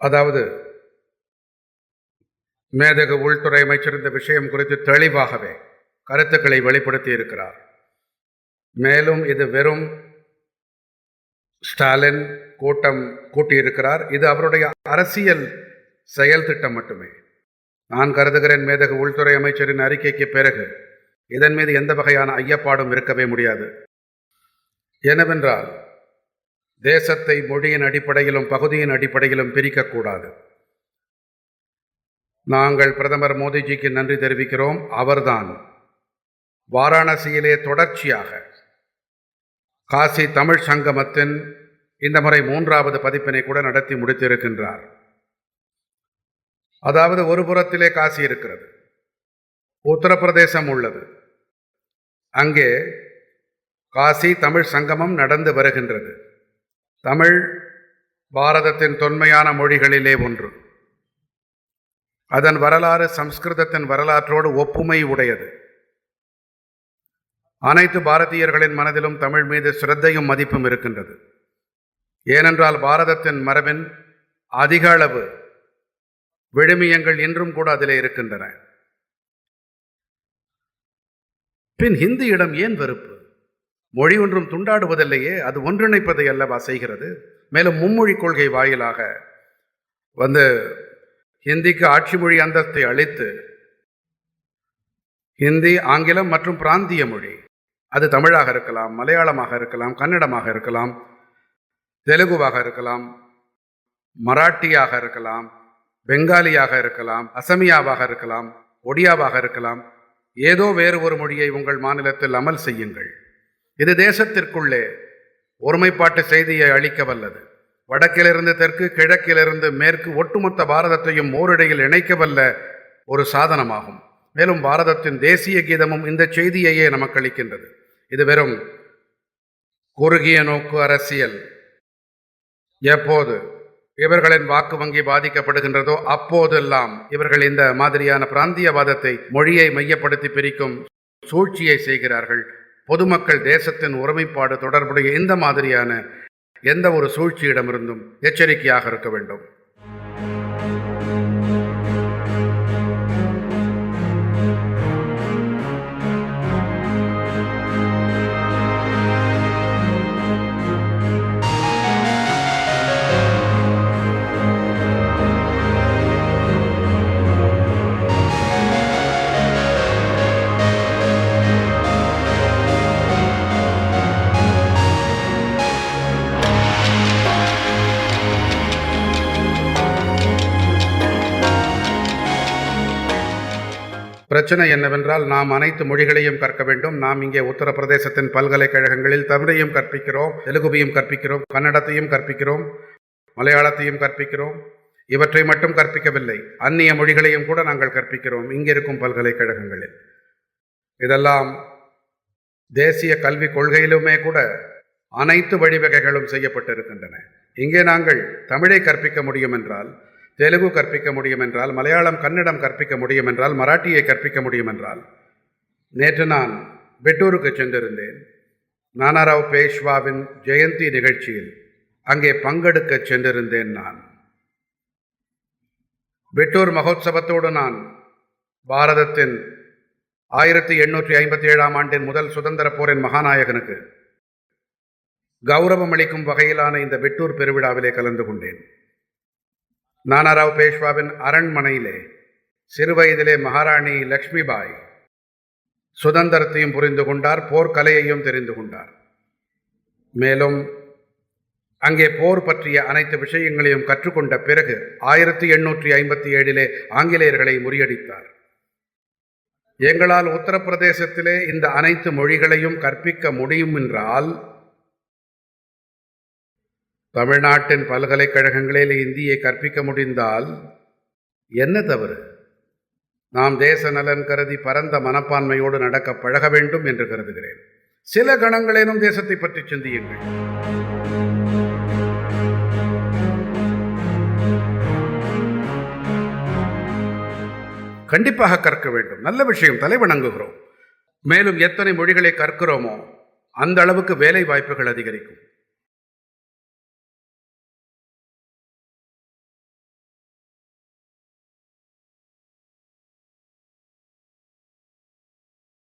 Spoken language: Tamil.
அதாவது மேதகு உள்துறை அமைச்சர் இந்த விஷயம் குறித்து தெளிவாகவே கருத்துக்களை வெளிப்படுத்தி இருக்கிறார். மேலும் இது வெறும் ஸ்டாலின் கூட்டம் கூட்டியிருக்கிறார். இது அவருடைய அரசியல் செயல் திட்டம் மட்டுமே. நான் கருதுகிறேன் மேதகு உள்துறை அமைச்சரின் அறிக்கைக்கு பிறகு இதன் மீது எந்த வகையான ஐயப்பாடும் இருக்கவே முடியாது. என்னவென்றால் தேசத்தை மொழியின் அடிப்படையிலும் பகுதியின் அடிப்படையிலும் பிரிக்கக்கூடாது. நாங்கள் பிரதமர் மோடிஜிக்கு நன்றி தெரிவிக்கிறோம். அவர்தான் வாராணசியிலே தொடர்ச்சியாக காசி தமிழ் சங்கமத்தின் இந்த முறை மூன்றாவது பதிப்பினை கூட நடத்தி முடித்திருக்கின்றார். அதாவது ஒரு புறத்திலே காசி இருக்கிறது. உத்தரப்பிரதேசம் உள்ளது. அங்கே காசி தமிழ் சங்கமம் நடந்து வருகின்றது. தமிழ் பாரதத்தின் தொன்மையான மொழிகளிலே ஒன்று. அதன் வரலாறு சம்ஸ்கிருதத்தின் வரலாற்றோடு ஒப்புமை உடையது. அனைத்து பாரதியர்களின் மனதிலும் தமிழ் மீது சிரத்தையும் மதிப்பும் இருக்கின்றது. ஏனென்றால் பாரதத்தின் மரபின் அதிக அளவு விழுமியங்கள் இன்றும் கூட அதிலே இருக்கின்றன. பின் ஹிந்தியிடம் ஏன் வெறுப்பு? மொழி ஒன்றும் துண்டாடுவதில்லையே அது ஒன்றிணைப்பதை அல்லவா செய்கிறது? மேலும் மும்மொழி கொள்கை வாயிலாக வந்து ஹிந்திக்கு ஆட்சி மொழி அந்தஸ்தை அளித்து ஹிந்தி ஆங்கிலம் மற்றும் பிராந்திய மொழி அது தமிழாக இருக்கலாம் மலையாளமாக இருக்கலாம் கன்னடமாக இருக்கலாம் தெலுங்குவாக இருக்கலாம் மராட்டியாக இருக்கலாம் பெங்காலியாக இருக்கலாம் அசமியாவாக இருக்கலாம் ஒடியாவாக இருக்கலாம் ஏதோ வேறு ஒரு மொழியை உங்கள் மாநிலத்தில் அமல் செய்யுங்கள். இது தேசத்திற்குள்ளே ஒருமைப்பாட்டு செய்தியை அளிக்க வல்லது. வடக்கிலிருந்து தெற்கு கிழக்கிலிருந்து மேற்கு ஒட்டுமொத்த பாரதத்தையும் ஓரிடையில் இணைக்க வல்ல ஒரு சாதனமாகும். மேலும் பாரதத்தின் தேசிய கீதமும் இந்த செய்தியையே நமக்கு அளிக்கின்றது இது வெறும் குறுகிய நோக்கு அரசியல். எப்போது இவர்களின் வாக்கு வங்கி பாதிக்கப்படுகின்றதோ அப்போதெல்லாம் இவர்கள் இந்த மாதிரியான பிராந்தியவாதத்தை மொழியை மையப்படுத்தி பிரிக்கும் சூழ்ச்சியை செய்கிறார்கள். பொதுமக்கள் தேசத்தின் ஒருமைப்பாடு தொடர்புடைய இந்த மாதிரியான எந்த ஒரு சூழ்ச்சியிடமிருந்தும் எச்சரிக்கையாக இருக்க வேண்டும். பிரச்சனை என்னவென்றால் நாம் அனைத்து மொழிகளையும் கற்க வேண்டும். நாம் இங்கே உத்தரப்பிரதேசத்தின் பல்கலைக்கழகங்களில் தமிழையும் கற்பிக்கிறோம் தெலுங்குவையும் கற்பிக்கிறோம் கன்னடத்தையும் கற்பிக்கிறோம் மலையாளத்தையும் கற்பிக்கிறோம். இவற்றை மட்டும் கற்பிக்கவில்லை அந்நிய மொழிகளையும் கூட நாங்கள் கற்பிக்கிறோம் இங்கிருக்கும் பல்கலைக்கழகங்களில். இதெல்லாம் தேசிய கல்விக் கொள்கையிலுமே கூட அனைத்து வழிவகைகளும் செய்யப்பட்டிருக்கின்றன. இங்கே நாங்கள் தமிழை கற்பிக்க முடியும் என்றால் தெலுங்கு கற்பிக்க முடியும் என்றால் மலையாளம் கன்னடம் கற்பிக்க முடியும் என்றால் மராட்டியை கற்பிக்க முடியும் என்றால் நேற்று நான் பெட்டூருக்கு சென்றிருந்தேன். நானாராவ் பேஷ்வாவின் ஜெயந்தி நிகழ்ச்சியில் அங்கே பங்கெடுக்க சென்றிருந்தேன் நான். பெட்டூர் மகோத்சவத்தோடு நான் பாரதத்தின் ஆயிரத்தி எண்ணூற்றி ஐம்பத்தி ஏழாம் ஆண்டின் முதல் சுதந்திர போரின் மகாநாயகனுக்கு கௌரவம் அளிக்கும் வகையிலான இந்த வெட்டூர் பெருவிழாவிலே கலந்து கொண்டேன். நானாராவ் பேஷ்வாவின் அரண்மனையிலே சிறுவயதிலே மகாராணி லக்ஷ்மிபாய் சுதந்திரத்தையும் புரிந்து கொண்டார் போர்க்கலையையும் தெரிந்து கொண்டார். மேலும் அங்கே போர் பற்றிய அனைத்து விஷயங்களையும் கற்றுக்கொண்ட பிறகு ஆயிரத்தி எண்ணூற்றி ஐம்பத்தி ஏழிலே ஆங்கிலேயர்களை முறியடித்தார். எங்களால் உத்தரப்பிரதேசத்திலே இந்த அனைத்து மொழிகளையும் கற்பிக்க முடியும் என்றால் தமிழ்நாட்டின் பல்கலைக்கழகங்களில் இந்தியை கற்பிக்க முடிந்தால் என்ன தவறு? நாம் தேச நலன் கருதி பரந்த மனப்பான்மையோடு நடக்க பழக வேண்டும் என்று கருதுகிறேன். சில கணங்களேனும் தேசத்தை பற்றி சிந்தியுங்கள். கண்டிப்பாக கற்க வேண்டும். நல்ல விஷயம். தலைவணங்குகிறோம் மேலும் எத்தனை மொழிகளை கற்கிறோமோ அந்த அளவுக்கு வேலை வாய்ப்புகள் அதிகரிக்கும்.